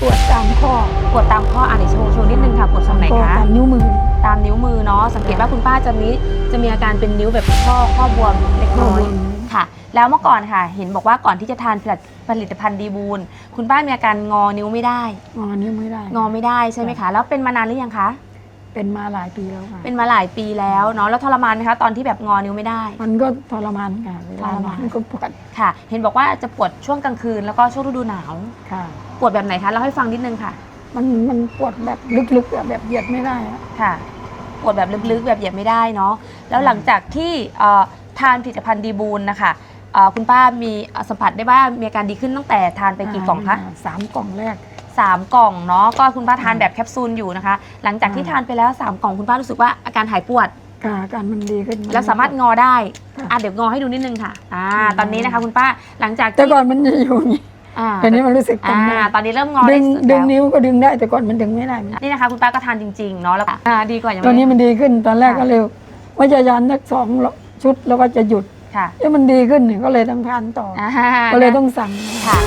ปวดตามข้อปวดตามข้ออะไหนโชว์โชว์นิดนึงค่ะปวดตรงไหนข้อคะ ตามนิ้วมือตามนิ้วมือเนาะสังเกตว่าคุณป้าจะมีจะมีอาการเป็นนิ้วแบบข้อข้อบวมเล็กข้อน้อบยวมค่ะ แล้วเมื่อก่อนค่ะ เห็นบอกว่าก่อนที่จะทานผลิตผลิตภัณฑ์ดีบูลคุณป้ามีอาการงอนิ้วไม่ได้ งอนิ้วไม่ได้ งอไม่ได้ใช่ไหมคะ แล้วเป็นมานานหรือยังคะ เป็นมาหลายปีแล้วค่ะ เป็นมาหลายปีแล้วเนาะแล้วทรมานไหมคะตอนที่แบบงอนิ้วไม่ได้ มันก็ทรมานค่ะเวลาทรนมาอนนก็ปวดค่ะ เห็นบอกว่าจะปวดช่วงกลางคืนแล้วก็ช่วงฤดูหนาว ค่ะ ปวดแบบไหนคะเล่าให้ฟังนิดนึงค่ะมันมันปวดแบบลึกๆอะแบบเหยียดไม่ได้อะ ค่ะ ปวดแบบลึกๆแบบเหยียบไม่ได้เนาะแล้วหลังจากที่เอ่อทานผลิตภัณฑ์ดีบูลนะคะเอ่อคุณป้ามีเอ่อสัมผัสได้ว่ามีอาการดีขึ้นตั้งแต่ทานไปกี่กล่องคะาสามกล่องแรก สามกล่องเนาะก็คุณป้าทานอืมแบบแคปซูลอยู่นะคะ หลังจากที่อ่าทานไปแล้วสามกล่องคุณป้ารู้สึกว่าอาการหายปวด ค่ะอาการมันดีขึ้นน แล้วสามารถงอได้ค่ะอะเดี๋ยวงอให้ดูนิดนึงค่ะอ่าอืม ตอนนี้นะคะคุณป้าหลังจากแต่ที่ก่อนมันจะอยู่อย่างนี้อ่าแต่นี้มันรู้สึกอ่าทำได้ตอนนี้เริ่มงอดึได้งสุดดึแล้งวนิ้วก็ดึงได้แต่ก่อนมันดึงไม่ได้ นี่นะคะ คุณป้าก็ทานจริงๆเนาะแล้วอ่าดีกว่ายังตอนนี้ไม่มันดีขึ้นตอนแรกค่ะก็เร็วว่าจะยันสักสองชุดแล้วก็จะหยุดค่ะแล้วมันดีขึ้นเนี่ยก็เลยต้องทานต่อออ่าก็เลยต้องสั่ง ค่ะ